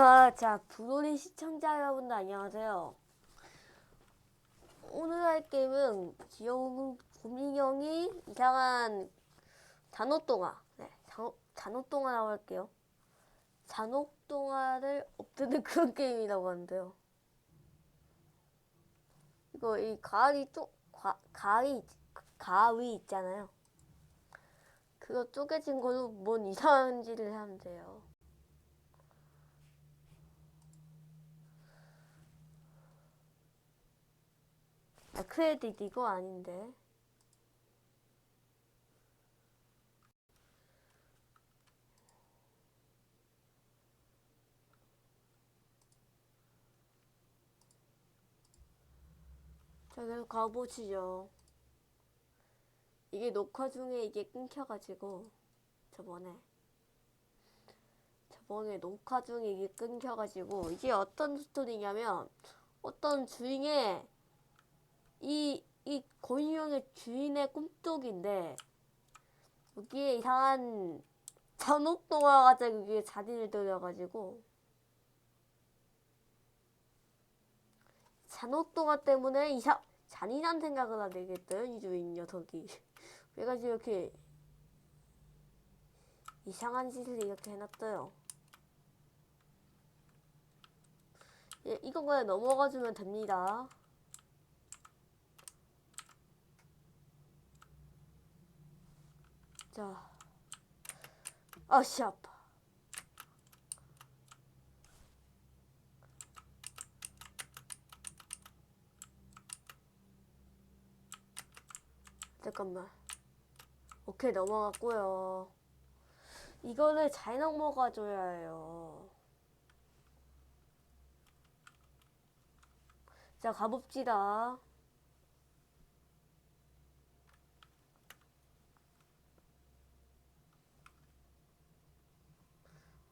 아, 자, 부놀이 시청자 여러분들 안녕하세요. 오늘 할 게임은 귀여운 곰인형이 이상한 잔혹동화. 네, 잔혹, 잔혹동화라고 할게요. 잔혹동화를 없애는 그런 게임이라고 하는데요. 이거 이 가위 쪼, 가, 가위, 가위 있잖아요. 그거 쪼개진 걸로 뭔 이상한 짓을 하면 돼요. 아, 크레딧 이거 아닌데. 자, 계속 가보시죠. 이게 녹화 중에 이게 끊겨가지고, 저번에. 저번에 녹화 중에 이게 끊겨가지고, 이게 어떤 스토리냐면, 어떤 주인의 이, 이 고인형의 주인의 꿈속인데, 여기에 이상한 잔혹동화가 여기에 자리를 들여가지고, 잔혹동화 때문에 이상, 잔인한 생각을 하게 됐어요, 이 주인 녀석이. 그래가지고 이렇게 이상한 짓을 이렇게 해놨어요. 예, 이건 그냥 넘어가주면 됩니다. 자, 아씨 아파. 잠깐만. 오케이 넘어갔고요. 이거를 잘 넘어가줘야 해요. 자 가봅시다.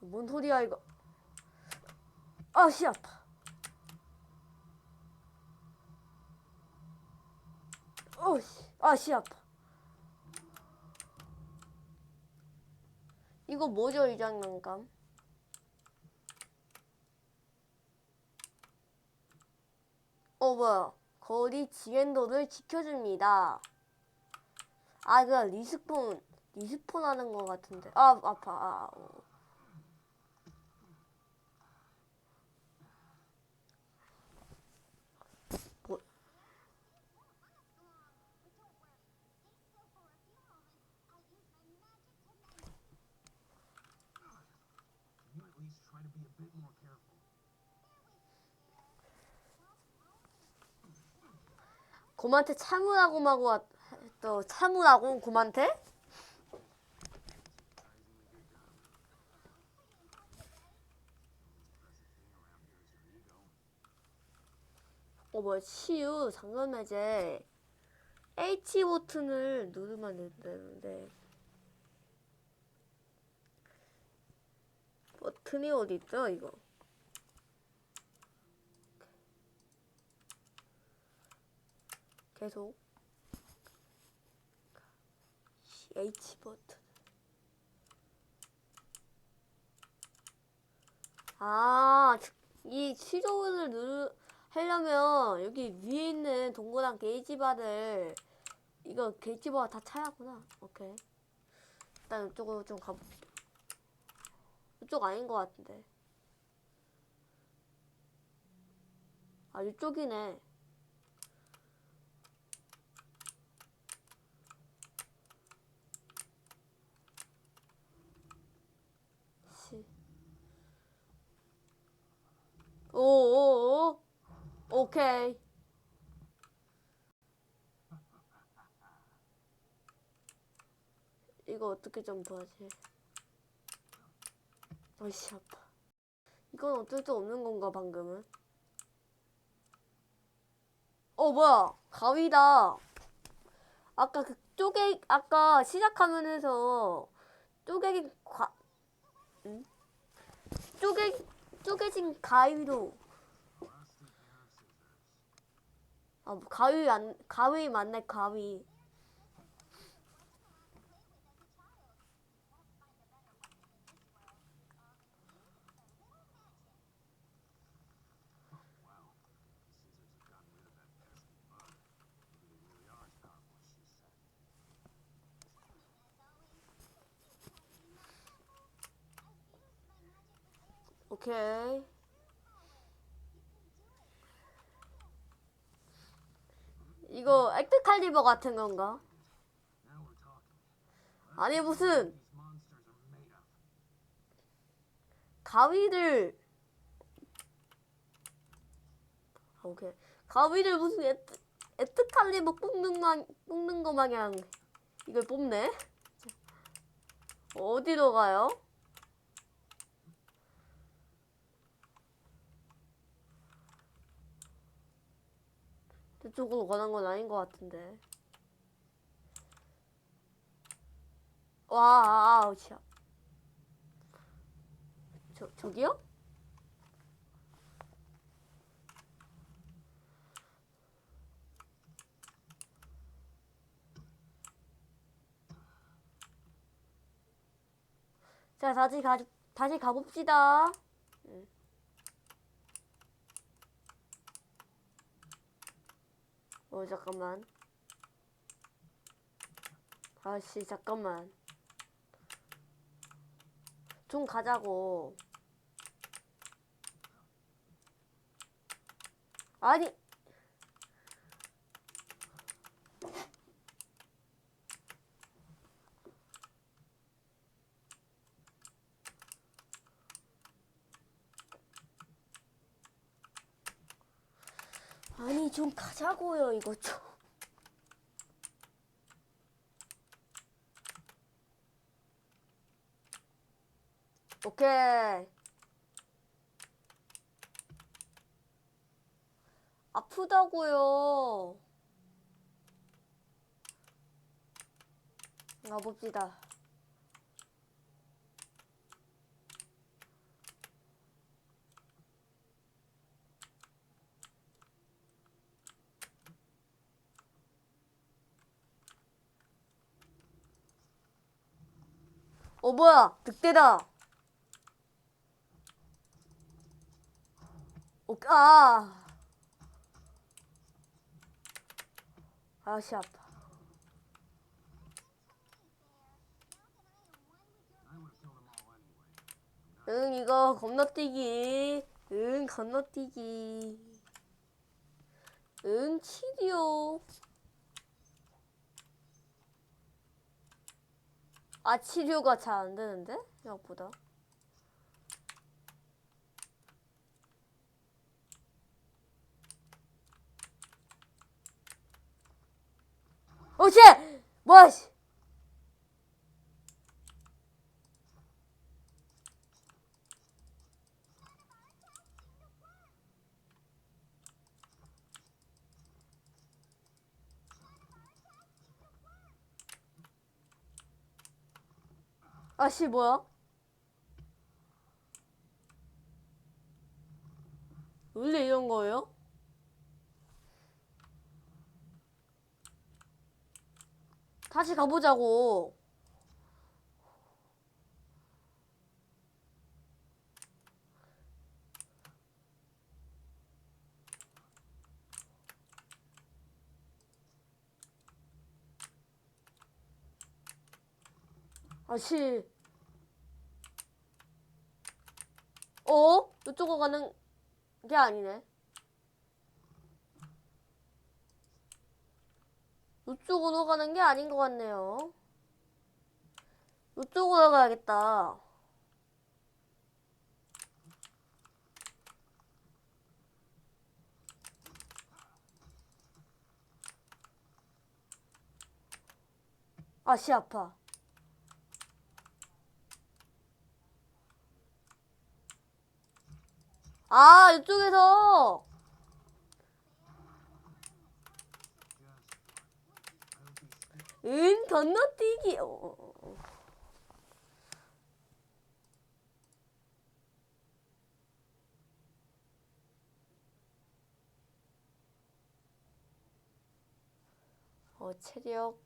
뭔 소리야 이거? 아씨 아파. 어씨 아씨 아파. 이거 뭐죠 이 장난감? 어 뭐야? 거리 지엔도를 지켜줍니다. 아, 그 리스폰 리스폰 하는 것 같은데. 아 아파. 아, 어. 곰한테 참으라고 마고 또 참으라고 곰한테? 어 뭐야 치유 잠깐 이제 H 버튼을 누르면 되는데 버튼이 어디 있죠 이거? 계속 H 버튼 아, 이 치료를 누르 하려면 여기 위에 있는 동그란 게이지바를 이거 게이지바가 다 차야구나. 오케이. 일단 이쪽으로 좀 가봅시다. 이쪽 아닌 것 같은데. 아, 이쪽이네. 시. 오오오. 오케이. 이거 어떻게 점프하지? 아이씨 아파. 이건 어쩔 수 없는 건가 방금은? 어 뭐야 가위다. 아까 그 쪼개 아까 시작하면서 쪼개기 과 응? 쪼개 쪼개진 가위로 아, 뭐 가위 안, 가위 맞네, 가위. 오케이. 이거 액트칼리버 같은 건가? 아니 무슨. 가위를 아, 오케이 가위를 무슨 에트, 에트칼리버 뽑는 마, 뽑는 거 마냥 이걸 뽑네 어디로 가요? 저쪽으로 가는 건 아닌 것 같은데 와 아우 치아 저 저기요? 자 다시 가 다시 가봅시다. 응. 어 잠깐만. 아씨 잠깐만. 좀 가자고. 아니. 아니 좀 가자고요 이거 좀. 오케이. 아프다고요. 가봅시다. 어 뭐야 늑대다. 오, 아. 아씨 아파. 응 이거 건너뛰기. 응 건너뛰기. 응 치료. 아 치료가 잘 안 되는데 생각보다. 오씨 뭐야 씨. 아씨 뭐야? 원래 이런 거예요? 다시 가보자고. 아씨. 어? 이쪽으로 가는 게 아니네. 이쪽으로 가는 게 아닌 것 같네요. 이쪽으로 가야겠다. 아씨 아파. 아 이쪽에서 은 건너뛰기. 어, 어, 어. 어 체력.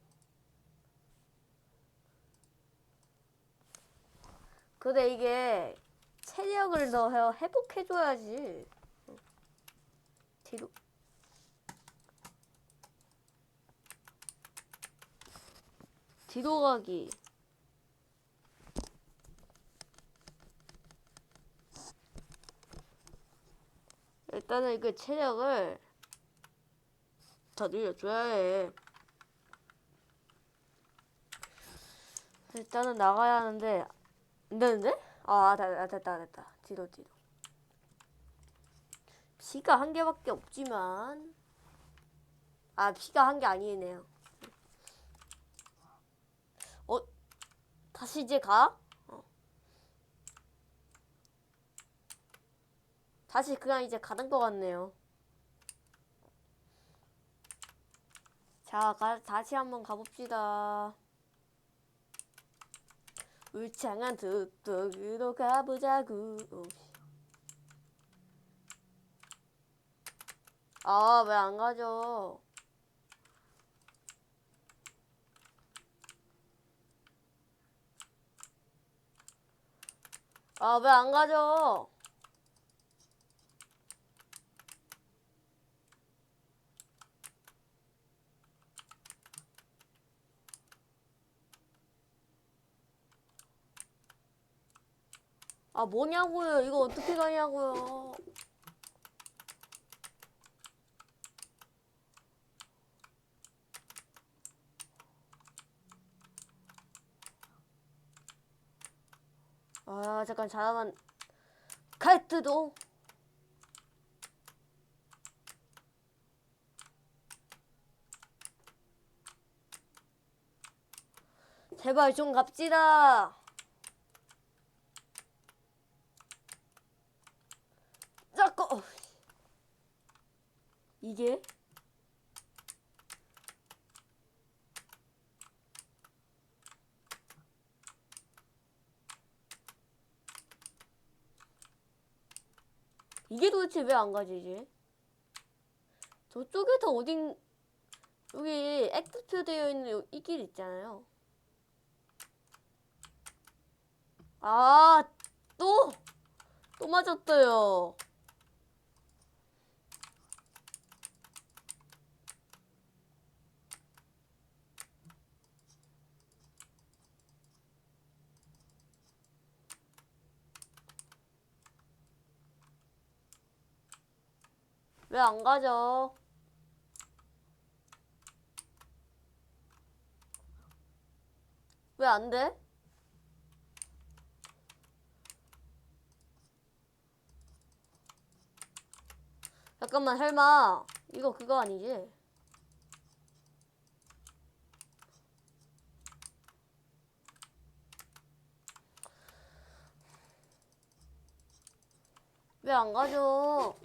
근데 이게 체력을 더 해- 회복해줘야지. 어. 뒤로. 뒤로 가기. 일단은 그 체력을 더 늘려줘야 해. 일단은 나가야 하는데 안 되는데? 아 됐다 됐다 됐다 뒤로 뒤로. 피가 한 개밖에 없지만 아 피가 한 개 아니네요. 어 다시 이제 가? 어. 다시 그냥 이제 가는 것 같네요. 자, 가, 다시 한번 가봅시다. 울창한 뚝뚝으로 가보자구. 아, 왜 안 가죠? 아, 왜 안 가죠? 아, 뭐냐고요? 이거 어떻게 가냐고요? 아, 잠깐 잠깐만. 카트도 제발 좀 갑시다. 자꾸 어, 이게 이게 도대체 왜 안 가지 이제? 저쪽에서 어딘 여기 액티표 되어 있는 이 길 있잖아요. 아, 또? 또 맞았어요. 안 가죠? 왜 안 돼? 잠깐만 설마 이거 그거 아니지? 왜 안 가죠?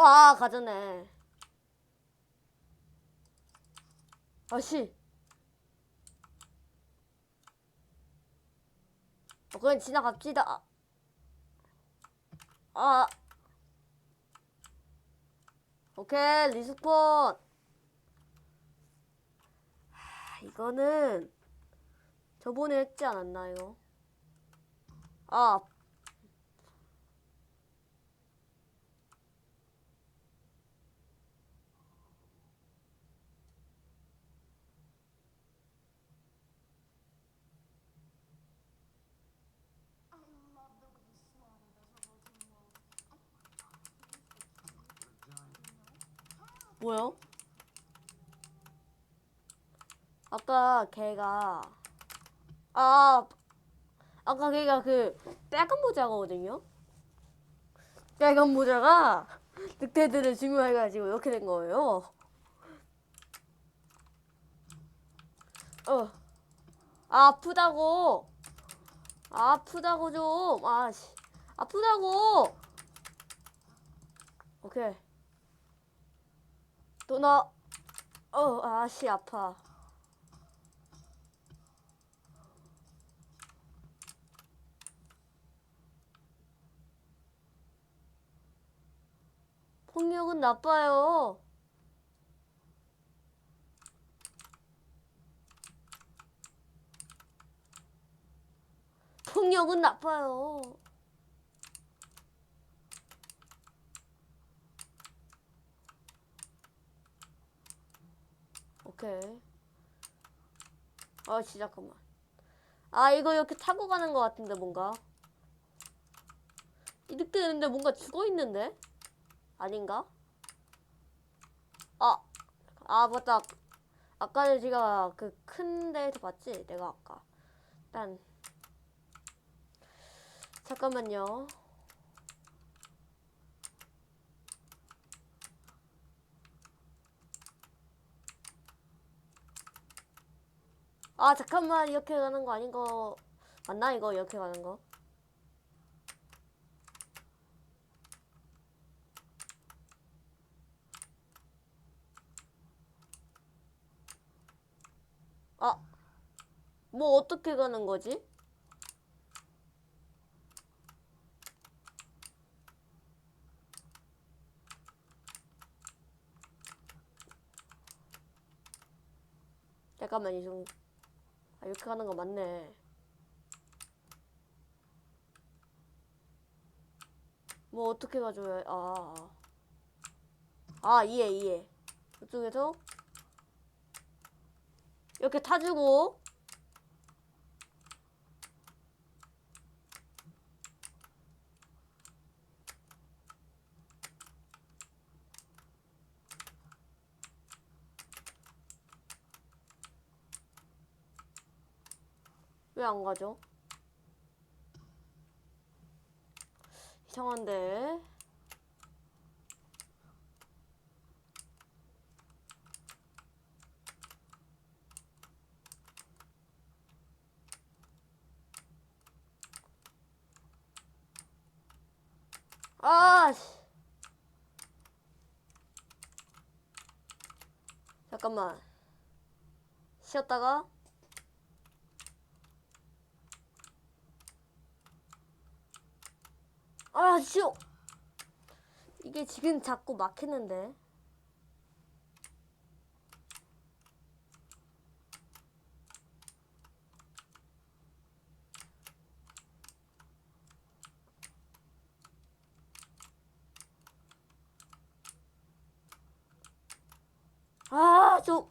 아 가졌네. 아씨. 어, 그냥 지나갑시다. 아. 아. 오케이, 리스폰. 하, 이거는 저번에 했지 않았나요? 아. 뭐요? 아까 걔가 아 아까 걔가 그 빨간 모자거든요. 빨간 모자가 늑대들을 증오해가지고 이렇게 된 거예요. 어. 아, 아프다고. 아, 아프다고 좀. 아 씨. 아프다고. 오케이. 또 나. 어, 아씨 아파. 폭력은 나빠요. 폭력은 나빠요. 오케이. 아, 씨, 잠깐만. 아, 이거 이렇게 타고 가는 것 같은데, 뭔가. 이렇게 되는데 뭔가 죽어 있는데? 아닌가? 아, 아 맞다. 아까 제가 그 큰 데에서 봤지? 내가 아까. 일단 잠깐만요. 아 잠깐만 이렇게 가는 거 아닌 거 맞나 이거 이렇게 가는 거? 아, 뭐 어떻게 가는 거지? 잠깐만 이좀 아, 이렇게 가는 거 맞네. 뭐 어떻게 가줘야 아, 아. 아 이해 이해. 이쪽에서 이렇게 타주고 안 가죠? 이상한데 아 씨. 잠깐만 쉬었다가 아, 쉬어. 이게 지금 자꾸 막히는데. 아, 저.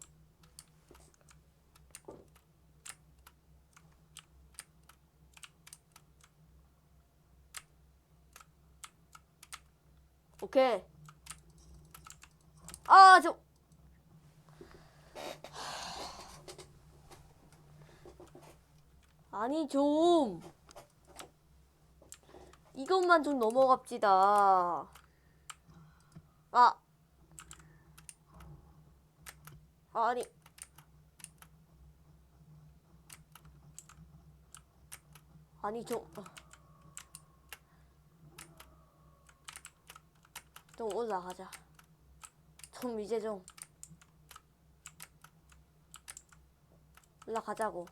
오케이. 아, 저. 아니, 좀. 이것만 좀 넘어갑시다. 아. 아니. 아니, 좀. 좀 올라가자. 좀 이제 좀 올라가자고.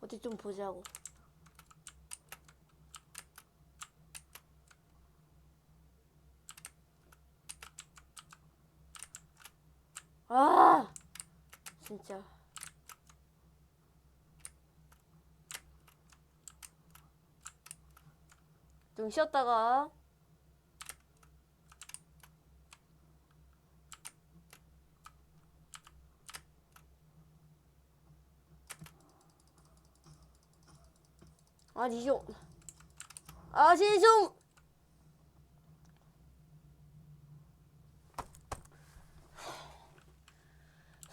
어디 좀 보자고. 아, 진짜. 좀 쉬었다가. 아니 좀 아니 좀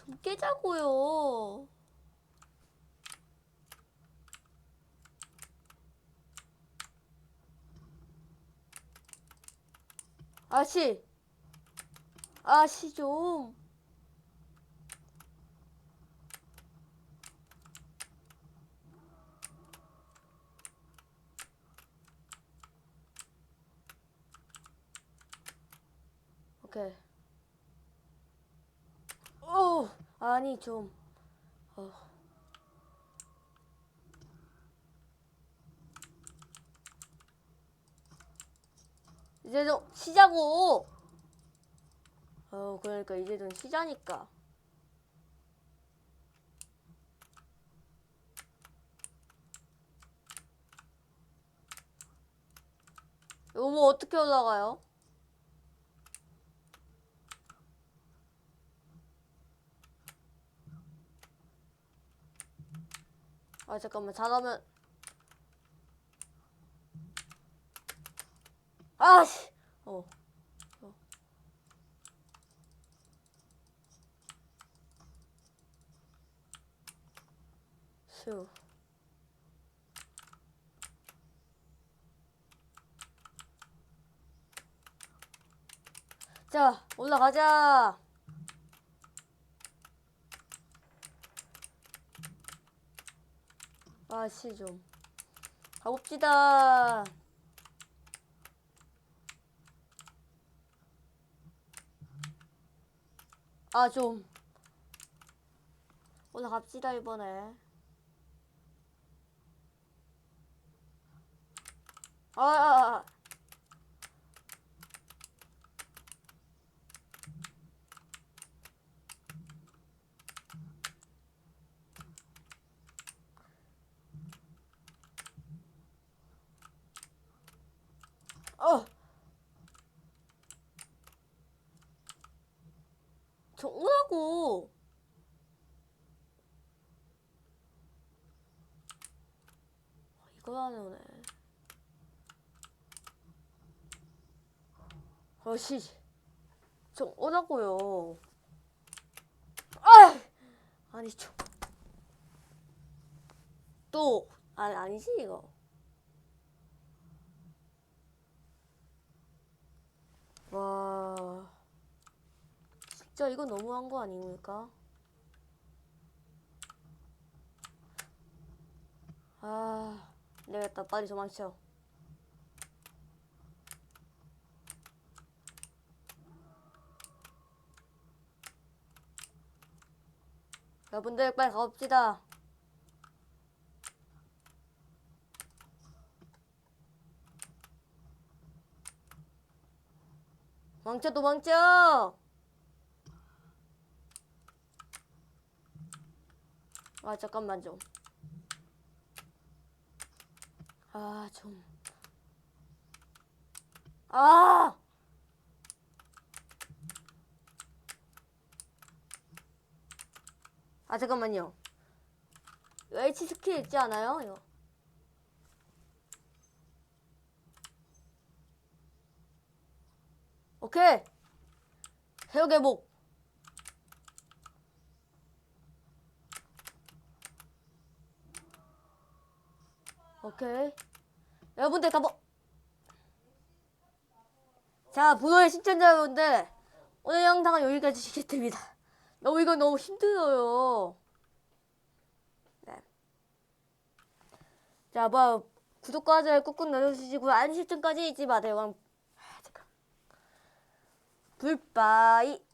좀 깨자고요. 아씨, 아씨 좀. 오케이. 오, 아니 좀. 어. 이제 좀 쉬자고. 어, 그러니까 이제 좀 쉬자니까. 이거 뭐 어떻게 올라가요? 아 잠깐만 잘하면 아씨 어. 어. 수 자, 올라가자. 아씨 좀 가봅시다. 아 좀 올라갑시다 이번에. 아, 아, 아. 어. 정우라고. 이걸 안 오네. 어씨. 정우라고요. 아! 아니 좀. 또 아니 아니지 이거. 와, 진짜 이거 너무한 거 아닙니까? 아, 안 되겠다. 빨리 도망쳐. 여러분들 빨리 가봅시다. 도망쳐 도망쳐 아 잠깐만 좀 아, 좀. 아! 아, 잠깐만요. H 스킬 있지 않아요? 이거. 오케이. 해역의 목. 오케이. 여러분들 다 뭐. 자, 분노의 시청자 여러분들. 오늘 영상은 여기까지 시겠습니다. 너무 이거 너무 힘들어요. 네. 자, 뭐 구독과 좋아요 꾹꾹 눌러주시고 알림 설정까지 잊지 마세요. 그럼 아, 잠깐. 불빠이.